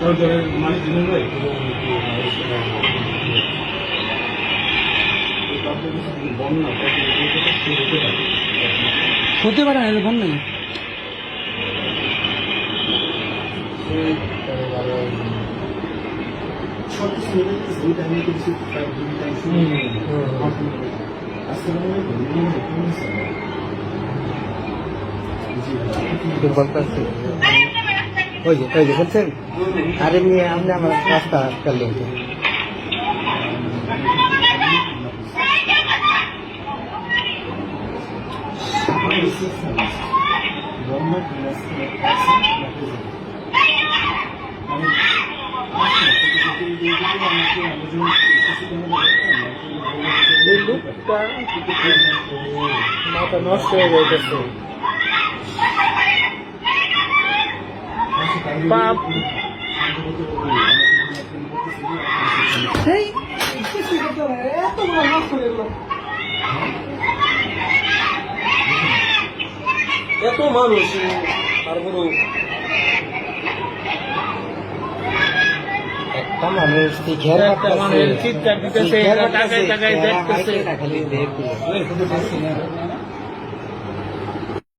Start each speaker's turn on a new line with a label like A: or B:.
A: মানে দিনের ভাই
B: হতে পারে না বল নাই
C: বলতেছি ওই যে ওই যে বলছেন? আরে মেয়ে, আপনি আমার রাস্তা লোকটা মাথা নষ্ট হয়ে যাইতেছে।
B: না, এত
A: মানুষ তারপরেও
C: একটা মানুষ
B: একটা মানুষ চিৎকার দিতেছে, দেখতেছে।